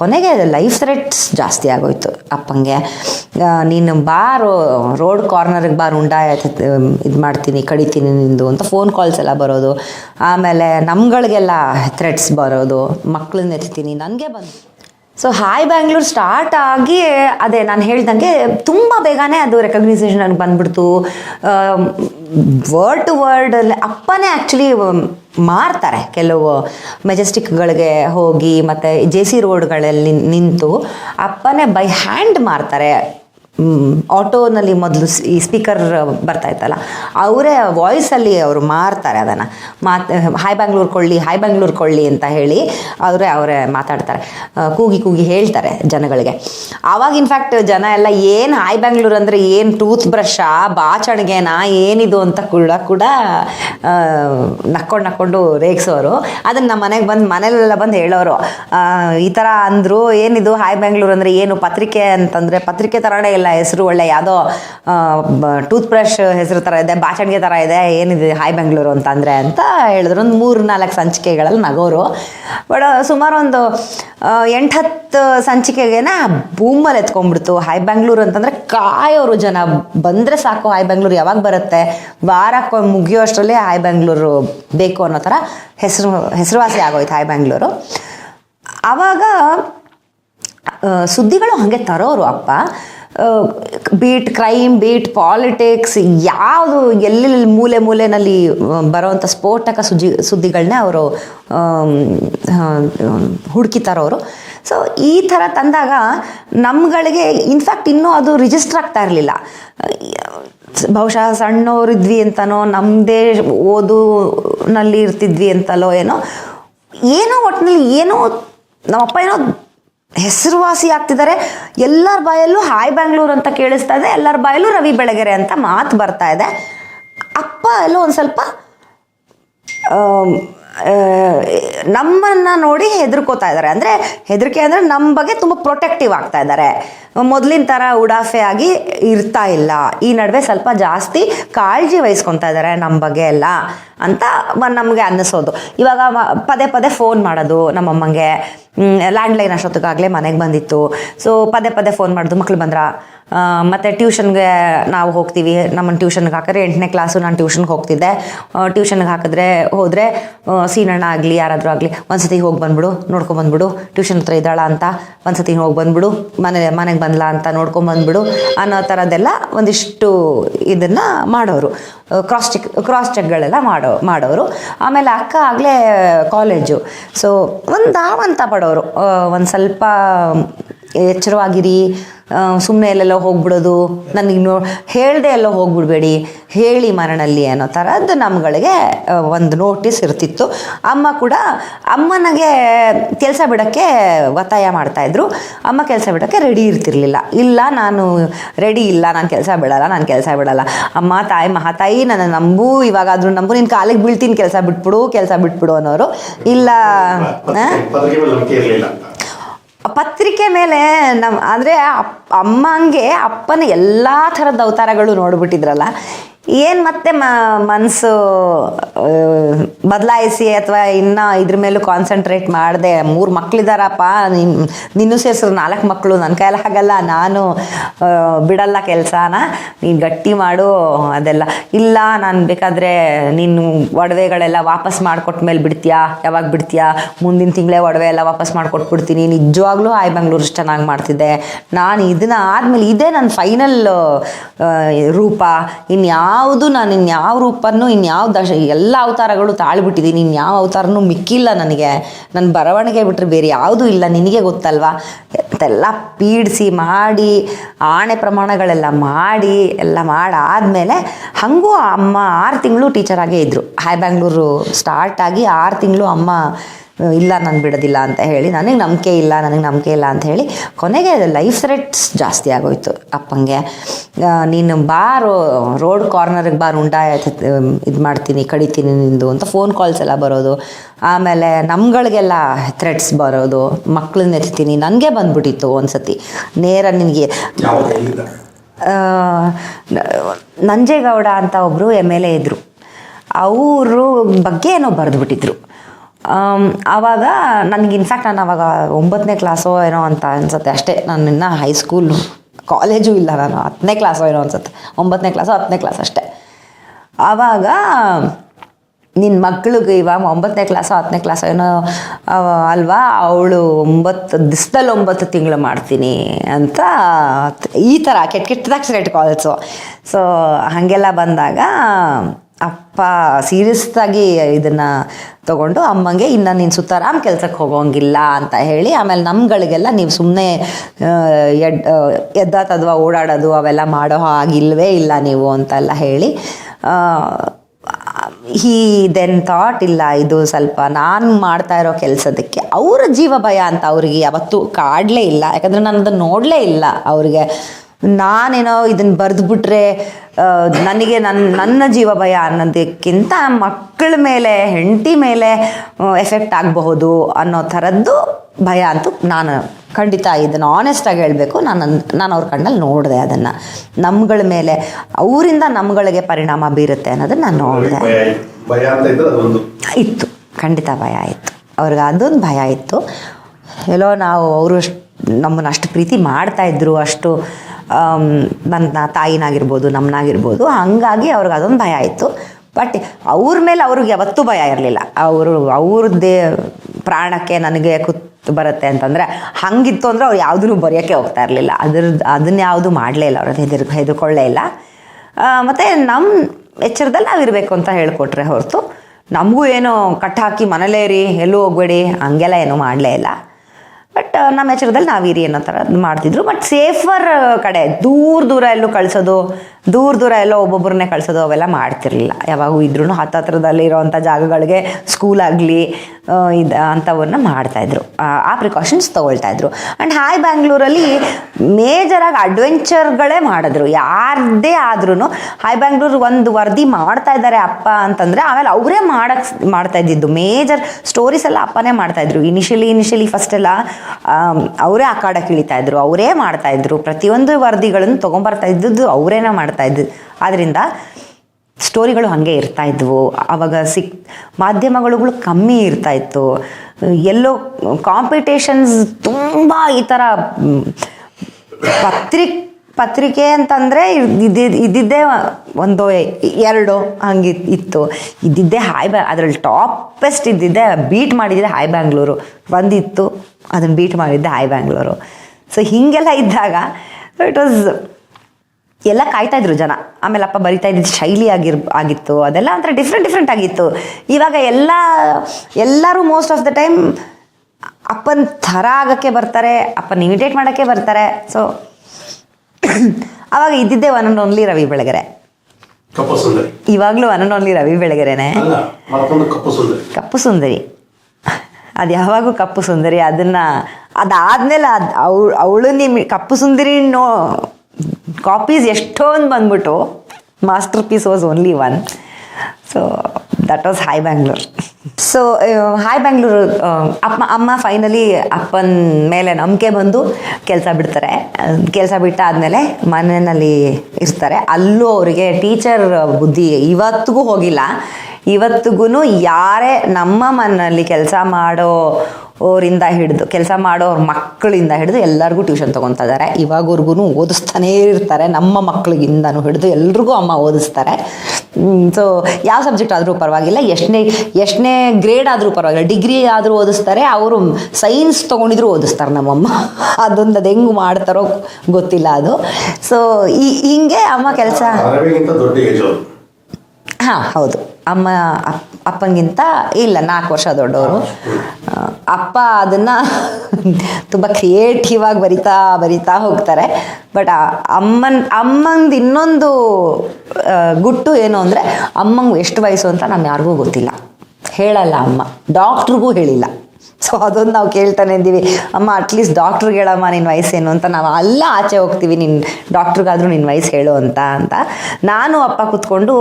ಕೊನೆಗೆ life threats ಜಾಸ್ತಿ ಆಗೋಯ್ತು. ಅಪ್ಪಂಗೆ ನೀನು ಬಾರು ರೋಡ್ ಕಾರ್ನರ್ಗೆ ಬಾರು ಉಂಡ ಇದು ಮಾಡ್ತೀನಿ ಕಡಿತೀನಿ ನಿಂದು ಅಂತ ಫೋನ್ ಕಾಲ್ಸ್ ಎಲ್ಲ ಬರೋದು. ಆಮೇಲೆ ನಮ್ಗಳಿಗೆಲ್ಲ ಥ್ರೆಟ್ಸ್ ಬರೋದು. ಮಕ್ಕಳನ್ನ ಎತ್ತೀನಿ, ನನಗೆ ಬಂದು ಸೊ ಹಾಯ್ ಬ್ಯಾಂಗ್ಳೂರ್ ಸ್ಟಾರ್ಟ್ ಆಗಿ ಅದೇ ನಾನು ಹೇಳ್ದಂಗೆ ತುಂಬ ಬೇಗನೆ ಅದು ರೆಕಗ್ನೈಸೇಷನ್ ನನಗೆ ಬಂದ್ಬಿಡ್ತು. ವರ್ಡ್ ಟು ವರ್ಡ್ ಅಪ್ಪನೇ ಆ್ಯಕ್ಚುಲಿ ಮಾರ್ತಾರೆ ಕೆಲವು ಮೆಜೆಸ್ಟಿಕ್ಗಳಿಗೆ ಹೋಗಿ ಮತ್ತು ಜೆ ಸಿ ರೋಡ್ಗಳಲ್ಲಿ ನಿಂತು ಅಪ್ಪನೇ ಬೈ ಹ್ಯಾಂಡ್ ಮಾರ್ತಾರೆ. ಆಟೋನಲ್ಲಿ ಮೊದಲು ಈ ಸ್ಪೀಕರ್ ಬರ್ತಾ ಇತ್ತಲ್ಲ, ಅವರೇ ವಾಯ್ಸಲ್ಲಿ ಅವರು ಮಾರ್ತಾರೆ ಅದನ್ನು. ಮಾತ್ ಹಾಯ್ ಬ್ಯಾಂಗ್ಳೂರ್ ಕೊಳ್ಳಿ ಹಾಯ್ ಬ್ಯಾಂಗ್ಳೂರ್ ಕೊಳ್ಳಿ ಅಂತ ಹೇಳಿ ಅವರೇ ಅವರೇ ಮಾತಾಡ್ತಾರೆ. ಕೂಗಿ ಕೂಗಿ ಹೇಳ್ತಾರೆ ಜನಗಳಿಗೆ. ಆವಾಗ ಇನ್ಫ್ಯಾಕ್ಟ್ ಜನ ಎಲ್ಲ, ಏನು ಹಾಯ್ ಬ್ಯಾಂಗ್ಳೂರ್ ಅಂದರೆ ಏನು ಟೂತ್ ಬ್ರಷಾ ಬಾಚಣಿಗೆನಾ, ಏನಿದು ಅಂತ ಕೂಡ ಕೂಡ ನಕ್ಕೊಂಡು ನಕ್ಕೊಂಡು ರೇಗಿಸೋರು. ಅದನ್ನು ನಮ್ಮ ಮನೆಗೆ ಬಂದು, ಮನೇಲೆಲ್ಲ ಬಂದು ಹೇಳೋರು. ಈ ಥರ ಅಂದರು, ಏನಿದು ಹಾಯ್ ಬ್ಯಾಂಗ್ಳೂರ್ ಅಂದರೆ ಏನು ಪತ್ರಿಕೆ ಅಂತಂದರೆ, ಪತ್ರಿಕೆ ಥರನೇ ಹೆಸರು ಒಳ್ಳೆ ಯಾವುದೋ ಟೂತ್ ಬ್ರಷ್ ಹೆಸರು ಥರ ಇದೆ, ಬಾಚಣಿಗೆ ಥರ ಇದೆ, ಏನಿದೆ, ಹಾಯ್ ಬೆಂಗಳೂರು ಅಂತ ಅಂದರೆ ಅಂತ ಹೇಳಿದ್ರು. ಒಂದು ಮೂರು ನಾಲ್ಕು ಸಂಚಿಕೆಗಳಲ್ಲಿ ನಗೋರು. ಬಟ್ ಸುಮಾರು ಒಂದು ಎಂಟು ಹತ್ತು ಸಂಚಿಕೆಗೆನ ಬೂಮಲ್ಲಿ ಎತ್ಕೊಂಡ್ಬಿಡ್ತು. ಹಾಯ್ ಬೆಂಗಳೂರು ಅಂತಂದರೆ ಕಾಯೋರು ಜನ. ಬಂದರೆ ಸಾಕು, ಹಾಯ್ ಬೆಂಗಳೂರು ಯಾವಾಗ ಬರುತ್ತೆ? ವಾರ ಮುಗಿಯೋ ಅಷ್ಟರಲ್ಲಿ ಹಾಯ್ ಬೆಂಗಳೂರು ಬೇಕು ಅನ್ನೋ ಥರ ಹೆಸರು, ಹೆಸರುವಾಸಿ ಆಗೋಯ್ತು ಹಾಯ್ ಬೆಂಗಳೂರು. ಆವಾಗ ಸುದ್ದಿಗಳು ಹಾಗೆ ತರೋರು ಅಪ್ಪ. ಬೀಟ್ ಕ್ರೈಮ್, ಬೀಟ್ ಪಾಲಿಟಿಕ್ಸ್, ಯಾವುದು ಎಲ್ಲೆಲ್ಲಿ ಮೂಲೆ ಮೂಲೆಯಲ್ಲಿ ಬರೋವಂಥ ಸ್ಫೋಟಕ ಸುದ್ದಿ ಸುದ್ದಿಗಳನ್ನೇ ಅವರು ಹುಡುಕಿ ತರೋರು. ಸೊ ಈ ಥರ ತಂದಾಗ ನಮ್ಗಳಿಗೆ ಇನ್ಫ್ಯಾಕ್ಟ್ ಇನ್ನೂ ಅದು ರಿಜಿಸ್ಟರ್ ಆಗ್ತಾ ಇರಲಿಲ್ಲ. ಬಹುಶಃ ಸಣ್ಣವರಿದ್ವಿ ಅಂತನೋ ನಮ್ಮದೇ ಓದುನಲ್ಲಿ ಇರ್ತಿದ್ವಿ ಅಂತಲೋ ಏನೋ ಏನೋ ಒಟ್ಟಿನಲ್ಲಿ ಏನೋ, ನಮ್ಮಪ್ಪ ಏನೋ ಹೆಸರುವಾಸಿ ಆಗ್ತಿದ್ದಾರೆ. ಎಲ್ಲರ ಬಾಯಲ್ಲೂ ಹಾಯ್ ಬ್ಯಾಂಗ್ಳೂರ್ ಅಂತ ಕೇಳಿಸ್ತಾ ಇದೆ. ಎಲ್ಲರ ಬಾಯಲ್ಲೂ ರವಿ ಬೆಳಗೆರೆ ಅಂತ ಮಾತು ಬರ್ತಾ ಇದೆ. ಅಪ್ಪ ಎಲ್ಲೋ ಒಂದು ಸ್ವಲ್ಪ ನಮ್ಮನ್ನ ನೋಡಿ ಹೆದರ್ಕೋತಾ ಇದ್ದಾರೆ. ಅಂದರೆ ಹೆದರಿಕೆ ಅಂದರೆ ನಮ್ಮ ಬಗ್ಗೆ ತುಂಬ ಪ್ರೊಟೆಕ್ಟಿವ್ ಆಗ್ತಾ ಇದ್ದಾರೆ. ಮೊದಲಿನ ಥರ ಉಡಾಫೆ ಆಗಿ ಇರ್ತಾ ಇಲ್ಲ. ಈ ನಡುವೆ ಸ್ವಲ್ಪ ಜಾಸ್ತಿ ಕಾಳಜಿ ವಹಿಸ್ಕೊತಾ ಇದ್ದಾರೆ ನಮ್ಮ ಬಗ್ಗೆ ಎಲ್ಲ ಅಂತ ನಮಗೆ ಅನ್ನಿಸೋದು. ಇವಾಗ ಪದೇ ಪದೇ ಫೋನ್ ಮಾಡೋದು ನಮ್ಮಮ್ಮಂಗೆ ಲ್ಯಾಂಡ್ಲೈನ್ ಅಷ್ಟೊತ್ತಿಗಾಗಲೇ ಮನೆಗೆ ಬಂದಿತ್ತು. ಸೊ ಪದೇ ಪದೇ ಫೋನ್ ಮಾಡೋದು. ಮಕ್ಳು ಬಂದ್ರ? ಮತ್ತೆ ಟ್ಯೂಷನ್ಗೆ ನಾವು ಹೋಗ್ತೀವಿ. ನಮ್ಮನ್ನು ಟ್ಯೂಷನ್ಗೆ ಹಾಕಿದ್ರೆ ಎಂಟನೇ ಕ್ಲಾಸು ನಾನು ಟ್ಯೂಷನ್ಗೆ ಹೋಗ್ತಿದ್ದೆ. ಟ್ಯೂಷನ್ಗೆ ಹಾಕಿದ್ರೆ ಹೋದರೆ ಸೀನಣ್ಣ ಆಗಲಿ, ಯಾರಾದರೂ ಆಗಲಿ, ಒಂದ್ಸತಿ ಹೋಗಿ ಬಂದ್ಬಿಡು ನೋಡ್ಕೊಂಬಂದ್ಬಿಡು ಟ್ಯೂಷನ್ ಹತ್ರ ಇದ್ದಾಳ ಅಂತ ಒಂದ್ಸತಿ ಹೋಗಿ ಬಂದ್ಬಿಡು, ಮನೆ, ಮನೆಗೆ ಬಂದ್ಲ ಅಂತ ನೋಡ್ಕೊಂಬಂದ್ಬಿಡು ಅನ್ನೋ ಥರದ್ದೆಲ್ಲ ಒಂದಿಷ್ಟು ಇದನ್ನು ಮಾಡೋರು. ಕ್ರಾಸ್ ಚೆಕ್ ಕ್ರಾಸ್ ಚೆಕ್ಗಳೆಲ್ಲ ಮಾಡೋ, ಮಾಡೋರು. ಆಮೇಲೆ ಅಕ್ಕ ಆಗಲೇ ಕಾಲೇಜು ಸೊ ಒಂದು ಆವಂತ ಪಡೋರು. ಒಂದು ಸ್ವಲ್ಪ ಎಚ್ಚರವಾಗಿರಿ ಸುಮ್ಮನೆ ಎಲ್ಲೆಲ್ಲೋ ಹೋಗ್ಬಿಡೋದು. ನನಗೆ ನೋ ಹೇಳದೆ ಎಲ್ಲೋ ಹೋಗ್ಬಿಡ್ಬೇಡಿ. ಹೇಳಿ ಮರಣಲ್ಲಿ ಅನ್ನೋ ಥರದ್ದು ನಮ್ಗಳಿಗೆ ಒಂದು ನೋಟಿಸ್ ಇರ್ತಿತ್ತು. ಅಮ್ಮ ಕೂಡ ಅಮ್ಮನಿಗೆ ಕೆಲಸ ಬಿಡೋಕ್ಕೆ ಒತ್ತಾಯ ಮಾಡ್ತಾಯಿದ್ರು ಅಮ್ಮ ಕೆಲಸ ಬಿಡೋಕ್ಕೆ ರೆಡಿ ಇರ್ತಿರ್ಲಿಲ್ಲ. ಇಲ್ಲ, ನಾನು ರೆಡಿ ಇಲ್ಲ, ನಾನು ಕೆಲಸ ಬಿಡಲ್ಲ, ನಾನು ಕೆಲಸ ಬಿಡಲ್ಲ. ಅಮ್ಮ, ತಾಯಿ, ಮಹಾತಾಯಿ, ನನ್ನ ನಂಬು, ಇವಾಗಾದರೂ ನಂಬು ನಿನ್ನ ಕಾಲಿಗೆ ಬೀಳ್ತೀನಿ, ಕೆಲಸ ಬಿಟ್ಬಿಡು ಕೆಲಸ ಬಿಟ್ಬಿಡು ಅನ್ನೋರು. ಇಲ್ಲ? ಪತ್ರಿಕೆ ಮೇಲೆ ನಮ್ಮ ಅಂದರೆ ಅಮ್ಮಂಗೆ ಅಪ್ಪನ ಎಲ್ಲ ಥರದ ಅವತಾರಗಳು ನೋಡ್ಬಿಟ್ಟಿದ್ರಲ್ಲ. ಏನು ಮತ್ತೆ ಮ ಮನಸ್ಸು ಬದಲಾಯಿಸಿ ಅಥವಾ ಇನ್ನು ಇದ್ರ ಮೇಲೂ ಕಾನ್ಸಂಟ್ರೇಟ್ ಮಾಡಿದೆ. ಮೂರು ಮಕ್ಳಿದಾರಪ್ಪ ನಿನ್ನ ನಿನ್ನೂ ಸೇರಿಸಿದ್ರು ನಾಲ್ಕು ಮಕ್ಕಳು ನನ್ನ ಕೈಯಲ್ಲಿ ಹಾಗಲ್ಲ ನಾನು ಬಿಡಲ್ಲ ಕೆಲಸನ, ನೀನು ಗಟ್ಟಿ ಮಾಡು ಅದೆಲ್ಲ. ಇಲ್ಲ, ನಾನು ಬೇಕಾದರೆ ನೀನು ಒಡವೆಗಳೆಲ್ಲ ವಾಪಸ್ ಮಾಡಿಕೊಟ್ಟ ಮೇಲೆ ಬಿಡ್ತೀಯಾ? ಯಾವಾಗ ಬಿಡ್ತೀಯಾ? ಮುಂದಿನ ತಿಂಗಳೇ ಒಡವೆ ಎಲ್ಲ ವಾಪಸ್ ಮಾಡಿಕೊಟ್ಬಿಡ್ತೀನಿ. ನಿಜವಾಗ್ಲೂ ಆಯ್ ಬೆಂಗ್ಳೂರು ಚೆನ್ನಾಗಿ ಮಾಡ್ತಿದ್ದೆ. ನಾನು ಇದನ್ನ ಆದಮೇಲೆ ಇದೇ ನನ್ನ ಫೈನಲ್ ರೂಪ. ಇನ್ಯಾವುದು ನಾನು ಇನ್ಯಾವ ರೂಪನೂ, ಇನ್ಯಾವ ದಶ, ಎಲ್ಲ ಅವತಾರಗಳು ತಾಳ್ಬಿಟ್ಟಿದ್ದೀನಿ ಇನ್ಯಾವ ಅವತಾರನೂ ಮಿಕ್ಕಿಲ್ಲ ನನಗೆ. ನನ್ನ ಬರವಣಿಗೆ ಬಿಟ್ಟರೆ ಬೇರೆ ಯಾವುದೂ ಇಲ್ಲ, ನಿನಗೆ ಗೊತ್ತಲ್ವಾ? ಎಲ್ಲ ಪೀಡಿಸಿ ಮಾಡಿ, ಆಣೆ ಪ್ರಮಾಣಗಳೆಲ್ಲ ಮಾಡಿ, ಎಲ್ಲ ಮಾಡಾದಮೇಲೆ ಹಾಗೂ ಅಮ್ಮ ಆರು ತಿಂಗಳು ಟೀಚರಾಗೇ ಇದ್ದರು ಹಾಯ್ ಬ್ಯಾಂಗ್ಳೂರು ಸ್ಟಾರ್ಟ್ ಆಗಿ ಆರು ತಿಂಗಳು ಅಮ್ಮ ಇಲ್ಲ ನಾನು ಬಿಡೋದಿಲ್ಲ ಅಂತ ಹೇಳಿ ನನಗೆ ನಂಬಿಕೆ ಇಲ್ಲ ನನಗೆ ನಂಬಿಕೆ ಇಲ್ಲ ಅಂತ ಹೇಳಿ ಕೊನೆಗೆ ಲೈಫ್ ಥ್ರೆಟ್ಸ್ ಜಾಸ್ತಿ ಆಗೋಯ್ತು. ಅಪ್ಪಂಗೆ ನೀನು ಬಾರು ರೋಡ್ ಕಾರ್ನರ್ಗೆ ಬಾರು ಉಂಡ ಇದು ಮಾಡ್ತೀನಿ ಕಡಿತೀನಿ ನಿಂದು ಅಂತ ಫೋನ್ ಕಾಲ್ಸ್ ಎಲ್ಲ ಬರೋದು. ಆಮೇಲೆ ನಮ್ಗಳಿಗೆಲ್ಲ ಥ್ರೆಟ್ಸ್ ಬರೋದು. ಮಕ್ಕಳನ್ನ ಎತ್ತೀನಿ ನನಗೆ ಬಂದ್ಬಿಟ್ಟಿತ್ತು ಒಂದ್ಸತಿ. ನೇರ ನಿನಗೆ ನಂಜೇಗೌಡ ಅಂತ ಒಬ್ಬರು ಎಂ ಎಲ್ ಎ ಇದ್ದರು ಅವರು ಬಗ್ಗೆ ಏನೋ ಬರೆದ್ಬಿಟ್ಟಿದ್ರು. ಆವಾಗ ನನಗೆ ಇನ್ಫ್ಯಾಕ್ಟ್ ನಾನು ಅವಾಗ ಒಂಬತ್ತನೇ ಕ್ಲಾಸೋ ಏನೋ ಅಂತ ಅನ್ಸುತ್ತೆ. ಅಷ್ಟೇ, ನಾನು ಇನ್ನು ಹೈಸ್ಕೂಲು ಕಾಲೇಜು ಇಲ್ಲ ನಾನು. ಹತ್ತನೇ ಕ್ಲಾಸೋ ಏನೋ ಅನ್ಸುತ್ತೆ. ಒಂಬತ್ತನೇ ಕ್ಲಾಸೋ ಹತ್ತನೇ ಕ್ಲಾಸ್ ಅಷ್ಟೇ. ಆವಾಗ ನಿನ್ನ ಮಕ್ಳಿಗೆ ಇವಾಗ ಒಂಬತ್ತನೇ ಕ್ಲಾಸೋ ಹತ್ತನೇ ಕ್ಲಾಸೋ ಏನೋ ಅಲ್ವಾ, ಅವಳು ಒಂಬತ್ತು ದಿಸ್ದಲ್ಲಿ ಒಂಬತ್ತು ತಿಂಗಳು ಮಾಡ್ತೀನಿ ಅಂತ ಈ ಥರ ಕೆಟ್ಟ ಕೆಟ್ಟದಾಗ ಸ್ಟ್ರೇಟ್ ಕಾಲ್ಸು ಸೊ ಹಾಗೆಲ್ಲ ಬಂದಾಗ ಅಪ್ಪ ಸೀರಿಯಸ್ ಆಗಿ ಇದನ್ನು ತಗೊಂಡು ಅಮ್ಮಂಗೆ, ಇನ್ನು ನೀನು ಸುತ್ತಾರಾಮ್ ಕೆಲ್ಸಕ್ಕೆ ಹೋಗೋಂಗಿಲ್ಲ ಅಂತ ಹೇಳಿ, ಆಮೇಲೆ ನಮ್ಗಳಿಗೆಲ್ಲ ನೀವು ಸುಮ್ಮನೆ ಎಡ್ ಎದ್ದ ತದ್ವಾ ಓಡಾಡೋದು ಅವೆಲ್ಲ ಮಾಡೋ ಹಾಗಿಲ್ವೇ ಇಲ್ಲ ನೀವು ಅಂತೆಲ್ಲ ಹೇಳಿ ಹೀ ದೆನ್ ಥಾಟ್, ಇಲ್ಲ, ಇದು ಸ್ವಲ್ಪ ನಾನು ಮಾಡ್ತಾ ಇರೋ ಕೆಲಸದಕ್ಕೆ ಅವರ ಜೀವ ಭಯ ಅಂತ ಅವ್ರಿಗೆ ಯಾವತ್ತೂ ಕಾಡಲೇ ಇಲ್ಲ. ಯಾಕಂದರೆ ನಾನು ಅದನ್ನು ನೋಡಲೇ ಇಲ್ಲ ಅವ್ರಿಗೆ. ನಾನೇನೋ ಇದನ್ನು ಬರೆದ್ಬಿಟ್ರೆ ನನಗೆ ನನ್ನ ನನ್ನ ಜೀವ ಭಯ ಅನ್ನೋದಕ್ಕಿಂತ ಮಕ್ಕಳ ಮೇಲೆ ಹೆಂಡತಿ ಮೇಲೆ ಎಫೆಕ್ಟ್ ಆಗಬಹುದು ಅನ್ನೋ ಥರದ್ದು ಭಯ ಅಂತೂ ನಾನು ಖಂಡಿತ ಇದನ್ನು ಆನೆಸ್ಟಾಗಿ ಹೇಳಬೇಕು. ನಾನು ನಾನು ಅವ್ರ ಕಣ್ಣಲ್ಲಿ ನೋಡಿದೆ ಅದನ್ನು. ನಮ್ಗಳ ಮೇಲೆ ಅವರಿಂದ ನಮ್ಗಳಿಗೆ ಪರಿಣಾಮ ಬೀರುತ್ತೆ ಅನ್ನೋದನ್ನ ನಾನು ನೋಡಿದೆ. ಇತ್ತು. ಖಂಡಿತ ಭಯ ಇತ್ತು ಅವ್ರಿಗೆ ಅದೊಂದು ಭಯ ಇತ್ತು ಎಲ್ಲೋ ನಾವು ಅವರು ನಮ್ಮನ್ನು ಅಷ್ಟು ಪ್ರೀತಿ ಮಾಡ್ತಾಯಿದ್ರು ಅಷ್ಟು ನನ್ನ ತಾಯಿನಾಗಿರ್ಬೋದು ನಮ್ಮನಾಗಿರ್ಬೋದು ಹಂಗಾಗಿ ಅವ್ರಿಗೆ ಅದೊಂದು ಭಯ ಇತ್ತು ಬಟ್ ಅವ್ರ ಮೇಲೆ ಅವ್ರಿಗೆ ಯಾವತ್ತೂ ಭಯ ಇರಲಿಲ್ಲ. ಅವರು ಅವ್ರದ್ದೇ ಪ್ರಾಣಕ್ಕೆ ನನಗೆ ಕುತ್ತು ಬರುತ್ತೆ ಅಂತಂದರೆ ಹಂಗಿತ್ತು ಅಂದರೆ ಅವ್ರು ಯಾವುದೂ ಬರೆಯೋಕ್ಕೆ ಹೋಗ್ತಾ ಇರಲಿಲ್ಲ. ಅದ್ರದ್ದು ಅದನ್ನ ಯಾವುದು ಮಾಡಲೇ ಇಲ್ಲ ಅವ್ರದ್ದು ಹೆದರ್, ಹೆದರ್ಕೊಳ್ಳೇ ಇಲ್ಲ. ಮತ್ತು ನಮ್ಮ ಎಚ್ಚರದಲ್ಲಿ ನಾವು ಇರಬೇಕು ಅಂತ ಹೇಳ್ಕೊಟ್ರೆ ಹೊರತು. ನಮಗೂ ಏನೋ ಕಟ್ ಹಾಕಿ ಮನೇಲೇರಿ, ಎಲ್ಲೂ ಹೋಗ್ಬೇಡಿ, ಹಂಗೆಲ್ಲ ಏನೂ ಮಾಡಲೇ ಇಲ್ಲ. ಬಟ್ ನಮ್ಮ ಎಚ್ಚರದಲ್ಲಿ ನಾವಿರಿ ಅನ್ನೋ ಥರ ಮಾಡ್ತಿದ್ರು. ಬಟ್ ಸೇಫರ್ ಕಡೆ ದೂರ ದೂರ ಎಲ್ಲೂ ಕಳಿಸೋದು ದೂರ ದೂರ ಎಲ್ಲ ಒಬ್ಬೊಬ್ಬರನ್ನೇ ಕಳಿಸೋದು ಅವೆಲ್ಲ ಮಾಡ್ತಿರ್ಲಿಲ್ಲ. ಯಾವಾಗೂ ಇದ್ರೂ ಹತ್ತತ್ರದಲ್ಲಿ ಇರೋವಂಥ ಜಾಗಗಳಿಗೆ ಸ್ಕೂಲ್ ಆಗಲಿ ಇದು ಅಂಥವನ್ನ ಮಾಡ್ತಾಯಿದ್ರು ಆ ಪ್ರಿಕಾಷನ್ಸ್ ತೊಗೊಳ್ತಾಯಿದ್ರು ಆ್ಯಂಡ್ ಹಾಯ್ ಬ್ಯಾಂಗ್ಳೂರಲ್ಲಿ ಮೇಜರಾಗಿ ಅಡ್ವೆಂಚರ್ಗಳೇ ಮಾಡಿದ್ರು. ಯಾರದೇ ಆದ್ರೂ ಹಾಯ್ ಬ್ಯಾಂಗ್ಳೂರು ಒಂದು ವರದಿ ಮಾಡ್ತಾ ಇದ್ದಾರೆ ಅಪ್ಪ ಅಂತಂದರೆ ಆಮೇಲೆ ಅವರೇ ಮಾಡಕ್ಕೆ ಮಾಡ್ತಾ ಇದ್ದಿದ್ದು. ಮೇಜರ್ ಸ್ಟೋರೀಸ್ ಎಲ್ಲ ಅಪ್ಪನೇ ಮಾಡ್ತಾಯಿದ್ರು ಇನಿಷಿಯಲಿ ಇನಿಷಿಯಲಿ ಫಸ್ಟ್ ಎಲ್ಲ ಅವರೇ ಆ ಇಳಿತಾ ಇದ್ರು. ಅವರೇ ಮಾಡ್ತಾಯಿದ್ರು ಪ್ರತಿಯೊಂದು ವರದಿಗಳನ್ನು ತೊಗೊಂಬರ್ತಾ ಇದ್ದದ್ದು ಅವರೇನೇ ಮಾಡ್ತಾ ಇದ್ದು. ಆದ್ದರಿಂದ ಸ್ಟೋರಿಗಳು ಹಾಗೆ ಇರ್ತಾ ಇದ್ವು. ಅವಾಗ ಸಿಕ್ ಮಾಧ್ಯಮಗಳು ಕಮ್ಮಿ ಇರ್ತಾ ಇತ್ತು. ಎಲ್ಲೋ ಕಾಂಪಿಟೇಷನ್ಸ್ ತುಂಬ ಈ ಥರ ಪತ್ರಿಕೆ ಪತ್ರಿಕ್ ಪತ್ರಿಕೆ ಅಂತಂದರೆ ಇದ್ದಿದ್ದು, ಇದ್ದಿದ್ದೇ ಒಂದು ಎರಡು ಹಂಗೆ ಇತ್ತು. ಇದ್ದಿದ್ದೇ ಹಾಯ್ ಬ್ಯಾ ಅದರಲ್ಲಿ ಟಾಪೆಸ್ಟ್ ಇದ್ದಿದ್ದೆ ಬೀಟ್ ಮಾಡಿದ್ದೆ ಹಾಯ್ ಬ್ಯಾಂಗ್ಳೂರು ಬಂದಿತ್ತು. ಅದನ್ನು ಬೀಟ್ ಮಾಡಿದ್ದೆ ಹಾಯ್ ಬ್ಯಾಂಗ್ಳೂರು ಸೊ ಹೀಗೆಲ್ಲ ಇದ್ದಾಗ ಇಟ್ ವಾಸ್ ಎಲ್ಲ ಕಾಯ್ತಾ ಇದ್ರು ಜನ. ಆಮೇಲೆ ಅಪ್ಪ ಬರಿತಾ ಇದ್ದಿದ್ದು ಶೈಲಿ ಆಗಿರ್ ಆಗಿತ್ತು. ಅದೆಲ್ಲ ಒಂಥರ ಡಿಫ್ರೆಂಟ್ ಡಿಫ್ರೆಂಟ್ ಆಗಿತ್ತು. ಇವಾಗ ಎಲ್ಲ ಎಲ್ಲರೂ ಮೋಸ್ಟ್ ಆಫ್ ದ ಟೈಮ್ ಅಪ್ಪನ ಥರ ಆಗೋಕ್ಕೆ ಬರ್ತಾರೆ ಅಪ್ಪನ ಇಮಿಟೇಟ್ ಮಾಡೋಕ್ಕೆ ಬರ್ತಾರೆ. ಸೊ ಅವಾಗ ಇದ್ದಿದ್ದೆ one and only Ravi Belagere. ಇವಾಗಲೂ ಒನ್ ಅಂಡ್ ಓನ್ಲಿ ರವಿ ಬೆಳಗೆರೆನೆ. ಕಪ್ಪು ಸುಂದರಿ. ಅದು ಯಾವಾಗೂ ಕಪ್ಪು ಸುಂದರಿ. ಅದನ್ನು ಅದಾದಮೇಲೆ ಅದು ಅವಳು ಅವಳು ನಿಮ್ಮ ಕಪ್ಪು ಸುಂದರಿ ನೋ ಕಾಪೀಸ್ ಎಷ್ಟೊಂದು ಬಂದ್ಬಿಟ್ಟು masterpiece was only one so that was hi Bangalore so hi Bangalore ಅಪ್ಪ, ಅಮ್ಮ ಫೈನಲಿ ಅಪ್ಪನ ಮೇಲೆ ನಂಬಿಕೆ ಬಂದು ಕೆಲಸ ಬಿಡ್ತಾರೆ. ಕೆಲಸ ಬಿಟ್ಟಾದಮೇಲೆ ಮನೆಯಲ್ಲಿ ಇರ್ತಾರೆ. ಅಲ್ಲೂ ಅವರಿಗೆ ಟೀಚರ್ ಬುದ್ಧಿ ಇವತ್ತಿಗೂ ಹೋಗಿಲ್ಲ. ಇವತ್ತಿಗೂ ಯಾರೇ ನಮ್ಮ ಮನೆಯಲ್ಲಿ ಕೆಲಸ ಮಾಡೋ ಅವರಿಂದ ಹಿಡಿದು ಕೆಲಸ ಮಾಡೋರ ಮಕ್ಕಳಿಂದ ಹಿಡಿದು ಎಲ್ಲರಿಗೂ ಟ್ಯೂಷನ್ ತೊಗೊತಾ ಇದ್ದಾರೆ ಇವಾಗವ್ರಿಗೂ ಓದಿಸ್ತಾನೇ ಇರ್ತಾರೆ. ನಮ್ಮ ಮಕ್ಕಳಿಗಿಂದನೂ ಹಿಡಿದು ಎಲ್ರಿಗೂ ಅಮ್ಮ ಓದಿಸ್ತಾರೆ. ಸೊ ಯಾವ ಸಬ್ಜೆಕ್ಟ್ ಆದರೂ ಪರವಾಗಿಲ್ಲ. ಎಷ್ಟನೇ ಎಷ್ಟನೇ ಗ್ರೇಡ್ ಆದರೂ ಪರವಾಗಿಲ್ಲ. ಡಿಗ್ರಿ ಆದರೂ ಓದಿಸ್ತಾರೆ. ಅವರು ಸೈನ್ಸ್ ತೊಗೊಂಡಿದ್ರು ಓದಿಸ್ತಾರೆ ನಮ್ಮಮ್ಮ. ಅದೊಂದು ಅದು ಹೆಂಗೆ ಮಾಡ್ತಾರೋ ಗೊತ್ತಿಲ್ಲ ಅದು. ಸೊ ಈ ಹಿಂಗೆ ಅಮ್ಮ ಕೆಲಸ ಹಾಂ ಹೌದು. ಅಮ್ಮ ಅಪ್ಪಂಗಿಂತ ಅಪ್ಪನಿಗಿಂತ ಇಲ್ಲ ನಾಲ್ಕು ವರ್ಷ ದೊಡ್ಡವರು. ಅಪ್ಪ ಅದನ್ನು ತುಂಬ ಕ್ರಿಯೇಟಿವ್ ಆಗಿ ಬರಿತಾ ಬರಿತಾ ಹೋಗ್ತಾರೆ. ಬಟ್ ಅಮ್ಮನ, ಅಮ್ಮಂದು ಇನ್ನೊಂದು ಗುಟ್ಟು ಏನು ಅಂದರೆ ಅಮ್ಮಂಗೆ ಎಷ್ಟು ವಯಸ್ಸು ಅಂತ ನಮ್ ಯಾರಿಗೂ ಗೊತ್ತಿಲ್ಲ. ಹೇಳಲ್ಲ ಅಮ್ಮ. ಡಾಕ್ಟ್ರಿಗೂ ಹೇಳಿಲ್ಲ. ಸೊ ಅದೊಂದು ನಾವು ಕೇಳ್ತಾನೆ ಇದ್ದೀವಿ. ಅಮ್ಮ ಅಟ್ಲೀಸ್ಟ್ ಡಾಕ್ಟ್ರಿಗೆ ಹೇಳಮ್ಮ ನಿನ್ನ ವಯಸ್ಸೇನು ಅಂತ. ನಾವು ಅಲ್ಲ ಆಚೆ ಹೋಗ್ತೀವಿ. ನಿನ್ನ ಡಾಕ್ಟ್ರಿಗಾದರೂ ನಿನ್ನ ವಯಸ್ಸು ಹೇಳು ಅಂತ ಅಂತ. ನಾನು ಅಪ್ಪ ಕೂತ್ಕೊಂಡು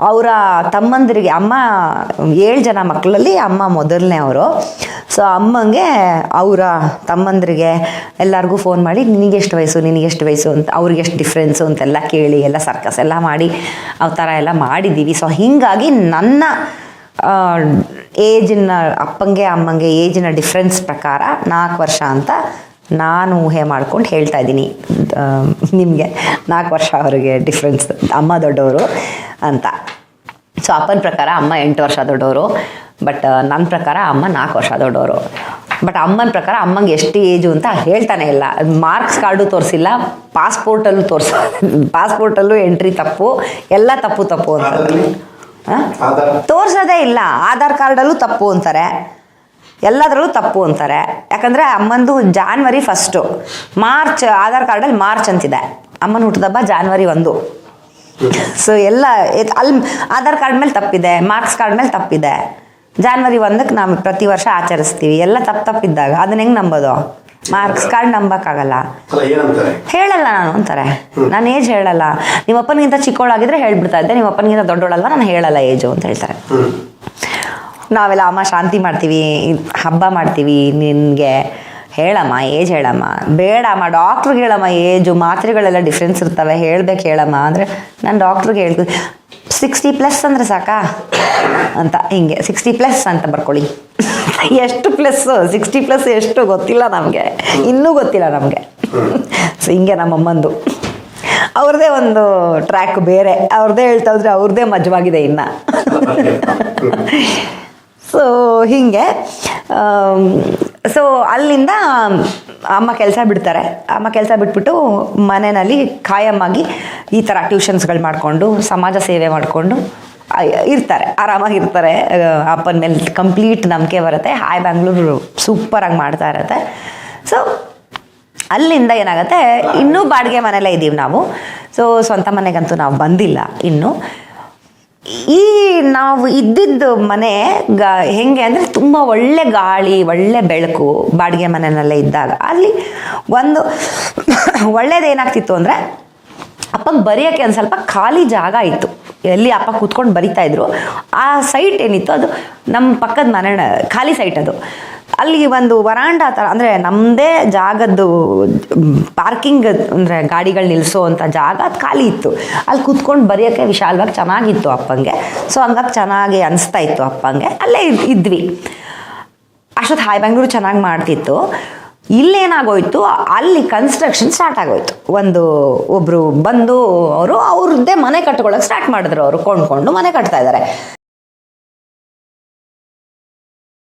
ಅವರ ತಮ್ಮಂದಿರಿಗೆ, ಅಮ್ಮ, ಏಳು ಜನ ಮಕ್ಕಳಲ್ಲಿ ಅಮ್ಮ ಮೊದಲನೇ ಅವರು. ಸೊ ಅಮ್ಮಂಗೆ ಅವರ ತಮ್ಮಂದಿರಿಗೆ ಎಲ್ಲರಿಗೂ ಫೋನ್ ಮಾಡಿ, ನಿನಗೆ ಎಷ್ಟು ವಯಸ್ಸು, ನಿನಗೆ ಎಷ್ಟು ವಯಸ್ಸು ಅಂತ, ಅವ್ರಿಗೆ ಎಷ್ಟು ಡಿಫ್ರೆನ್ಸು ಅಂತೆಲ್ಲ ಕೇಳಿ, ಎಲ್ಲ ಸರ್ಕಸ್ ಎಲ್ಲ ಮಾಡಿ ಆ ಥರ ಎಲ್ಲ ಮಾಡಿದ್ದೀವಿ. ಸೊ ಹೀಗಾಗಿ ನನ್ನ ಏಜಿನ ಅಪ್ಪಂಗೆ, ಅಮ್ಮಂಗೆ ಏಜಿನ ಡಿಫ್ರೆನ್ಸ್ ಪ್ರಕಾರ ನಾಲ್ಕು ವರ್ಷ ಅಂತ ನಾನು ಊಹೆ ಮಾಡ್ಕೊಂಡು ಹೇಳ್ತಾ ಇದ್ದೀನಿ. ನಿಮಗೆ ನಾಲ್ಕು ವರ್ಷ ಅವರಿಗೆ ಡಿಫ್ರೆನ್ಸ್ ಅಮ್ಮ ದೊಡ್ಡವರು ಅಂತ. ಸೊ ಅಪ್ಪನ ಪ್ರಕಾರ ಅಮ್ಮ ಎಂಟು ವರ್ಷ ದೊಡ್ಡವರು ಬಟ್ ನನ್ನ ಪ್ರಕಾರ ಅಮ್ಮ ನಾಲ್ಕು ವರ್ಷ ದೊಡ್ಡವರು. ಬಟ್ ಅಮ್ಮನ ಪ್ರಕಾರ ಅಮ್ಮಂಗೆ ಎಷ್ಟು ಏಜು ಅಂತ ಹೇಳ್ತಾನೆ ಇಲ್ಲ. ಮಾರ್ಕ್ಸ್ ಕಾರ್ಡು ತೋರಿಸಿಲ್ಲ ಪಾಸ್ಪೋರ್ಟಲ್ಲೂ ತೋರಿಸ ಪಾಸ್ಪೋರ್ಟಲ್ಲೂ ಎಂಟ್ರಿ ತಪ್ಪು, ಎಲ್ಲ ತಪ್ಪು ತಪ್ಪು ಅಂತ. ತೋರ್ಸೋದೇ ಇಲ್ಲ. ಆಧಾರ್ ಕಾರ್ಡಲ್ಲೂ ತಪ್ಪು ಅಂತಾರೆ. ಎಲ್ಲದರಲ್ಲೂ ತಪ್ಪು ಅಂತಾರೆ. ಯಾಕಂದರೆ ಅಮ್ಮಂದು ಜಾನ್ವರಿ ಫಸ್ಟು ಮಾರ್ಚ್ ಆಧಾರ್ ಕಾರ್ಡಲ್ಲಿ ಮಾರ್ಚ್ ಅಂತಿದೆ. ಅಮ್ಮನ ಹುಟ್ಟಿದಬ್ಬ ಜಾನ್ವರಿ ಒಂದು. ಸೊ ಎಲ್ಲ ಅಲ್ಲಿ ಆಧಾರ್ ಕಾರ್ಡ್ ಮೇಲೆ ತಪ್ಪಿದೆ. ಮಾರ್ಕ್ಸ್ ಕಾರ್ಡ್ ಮೇಲೆ ತಪ್ಪಿದೆ. ಜಾನ್ವರಿ ಒಂದಕ್ಕೆ ನಾವು ಪ್ರತಿ ವರ್ಷ ಆಚರಿಸ್ತೀವಿ. ಎಲ್ಲ ತಪ್ಪು ತಪ್ಪಿದ್ದಾಗ. ಅದನ್ನ ಹೆಂಗೆ ನಂಬೋದು? ಮಾರ್ಕ್ಸ್ ಕಾರ್ಡ್ ನಂಬಕ್ಕಾಗಲ್ಲ. ಹೇಳಲ್ಲ ನಾನು ಅಂತಾರೆ. ನಾನು ಏಜ್ ಹೇಳಲ್ಲ. ನಿಮ್ಮ ಅಪ್ಪನಿಗಿಂತ ಚಿಕ್ಕವಳಾಗಿದ್ರೆ ಹೇಳ್ಬಿಡ್ತಾ ಇದ್ದೆ ನಿಮ್ಮ ಅಪ್ಪನಿಗಿಂತ ದೊಡ್ಡೋಳಲ್ಲ ನಾನು ಹೇಳಲ್ಲ ಏಜು ಅಂತ ಹೇಳ್ತಾರೆ. ನಾವೆಲ್ಲ ಅಮ್ಮ ಶಾಂತಿ ಮಾಡ್ತೀವಿ ಹಬ್ಬ ಮಾಡ್ತೀವಿ ನಿನಗೆ. ಹೇಳಮ್ಮ ಏಜ್ ಹೇಳಮ್ಮ. ಬೇಡಮ್ಮ ಡಾಕ್ಟ್ರಿಗೆ ಹೇಳಮ್ಮ ಏಜು. ಮಾತ್ರೆಗಳೆಲ್ಲ ಡಿಫ್ರೆನ್ಸ್ ಇರ್ತವೆ. ಹೇಳ್ಬೇಕು ಹೇಳಮ್ಮ. ಅಂದರೆ ನಾನು ಡಾಕ್ಟ್ರಿಗೆ ಹೇಳ್ತೀನಿ. ಸಿಕ್ಸ್ಟಿ ಪ್ಲಸ್ ಅಂದರೆ ಸಾಕಾ? ಅಂತ ಹಿಂಗೆ ಸಿಕ್ಸ್ಟಿ ಪ್ಲಸ್ ಅಂತ ಬರ್ಕೊಳ್ಳಿ. ಎಷ್ಟು ಪ್ಲಸ್ಸು ಸಿಕ್ಸ್ಟಿ ಪ್ಲಸ್ ಎಷ್ಟು ಗೊತ್ತಿಲ್ಲ ನಮಗೆ. ಇನ್ನೂ ಗೊತ್ತಿಲ್ಲ ನಮಗೆ. ಸೊ ಹಿಂಗೆ ನಮ್ಮಮ್ಮಂದು ಅವ್ರದ್ದೇ ಒಂದು ಟ್ರ್ಯಾಕ್ ಬೇರೆ. ಅವ್ರದ್ದೇ ಹೇಳ್ತಾ ಇದ್ರೆ ಅವ್ರದ್ದೇ ಮಜವಾಗಿದೆ ಇನ್ನು. ಸೊ ಹೀಗೆ ಸೊ ಅಲ್ಲಿಂದ ಅಮ್ಮ ಕೆಲಸ ಬಿಡ್ತಾರೆ. ಅಮ್ಮ ಕೆಲಸ ಬಿಟ್ಬಿಟ್ಟು ಮನೆಯಲ್ಲಿ ಕಾಯಮ್ಮಾಗಿ ಈ ಥರ ಟ್ಯೂಷನ್ಸ್ಗಳು ಮಾಡಿಕೊಂಡು, ಸಮಾಜ ಸೇವೆ ಮಾಡಿಕೊಂಡು ಇರ್ತಾರೆ, ಆರಾಮಾಗಿ ಇರ್ತಾರೆ. ಅಪ್ಪನ ಮೇಲೆ ಕಂಪ್ಲೀಟ್ ನಂಬಿಕೆ ಬರುತ್ತೆ. ಹಾಯ್ ಬ್ಯಾಂಗ್ಳೂರು ಸೂಪರಾಗಿ ಮಾಡ್ತಾ ಇರತ್ತೆ. ಸೊ ಅಲ್ಲಿಂದ ಏನಾಗುತ್ತೆ, ಇನ್ನೂ ಬಾಡಿಗೆ ಮನೆಯಲ್ಲೇ ಇದ್ದೀವಿ ನಾವು. ಸೊ ಸ್ವಂತ ಮನೆಗಂತೂ ನಾವು ಬಂದಿಲ್ಲ ಇನ್ನು. ಈ ನಾವು ಇದ್ದಿದ್ದು ಮನೆ ಗ, ಹೆಂಗೆ ಅಂದರೆ ತುಂಬ ಒಳ್ಳೆ ಗಾಳಿ, ಒಳ್ಳೆ ಬೆಳಕು ಬಾಡಿಗೆ ಮನೆಯಲ್ಲೇ ಇದ್ದಾಗ. ಅಲ್ಲಿ ಒಂದು ಒಳ್ಳೇದೇನಾಗ್ತಿತ್ತು ಅಂದರೆ ಅಪ್ಪಂಗೆ ಬರೆಯೋಕ್ಕೆ ಒಂದು ಸ್ವಲ್ಪ ಖಾಲಿ ಜಾಗ ಇತ್ತು. ಎಲ್ಲಿ ಅಪ್ಪ ಕೂತ್ಕೊಂಡು ಬರಿತಾ ಇದ್ರು. ಆ ಸೈಟ್ ಏನಿತ್ತು ಅದು ನಮ್ಮ ಪಕ್ಕದ ಮನೆ ಖಾಲಿ ಸೈಟ್ ಅದು. ಅಲ್ಲಿ ಒಂದು ವರಾಂಡ ಥರ ಅಂದರೆ ನಮ್ಮದೇ ಜಾಗದ್ದು ಪಾರ್ಕಿಂಗ್ ಅಂದರೆ ಗಾಡಿಗಳು ನಿಲ್ಲಿಸೋ ಅಂಥ ಜಾಗ ಅದು ಖಾಲಿ ಇತ್ತು. ಅಲ್ಲಿ ಕೂತ್ಕೊಂಡು ಬರೆಯೋಕ್ಕೆ ವಿಶಾಲವಾಗಿ ಚೆನ್ನಾಗಿತ್ತು ಅಪ್ಪಂಗೆ. ಸೊ ಹಂಗಾಗಿ ಚೆನ್ನಾಗಿ ಅನಿಸ್ತಾ ಇತ್ತು ಅಪ್ಪಂಗೆ. ಅಲ್ಲೇ ಇದ್- ಇದ್ವಿ. ಅಷ್ಟೊತ್ತು ಹಾಯ್ ಬೆಂಗಳೂರು ಚೆನ್ನಾಗಿ ಮಾಡ್ತಿತ್ತು. ಇಲ್ಲೇನಾಗೋಯ್ತು, ಅಲ್ಲಿ ಕನ್ಸ್ಟ್ರಕ್ಷನ್ ಸ್ಟಾರ್ಟ್ ಆಗೋಯ್ತು. ಒಂದು ಒಬ್ಬರು ಬಂದು ಅವರು ಅವ್ರದ್ದೇ ಮನೆ ಕಟ್ಕೊಳ್ಳೋಕೆ ಸ್ಟಾರ್ಟ್ ಮಾಡಿದ್ರು, ಅವರು ಕೊಂಡ್ಕೊಂಡು ಮನೆ ಕಟ್ತಾ ಇದ್ದಾರೆ.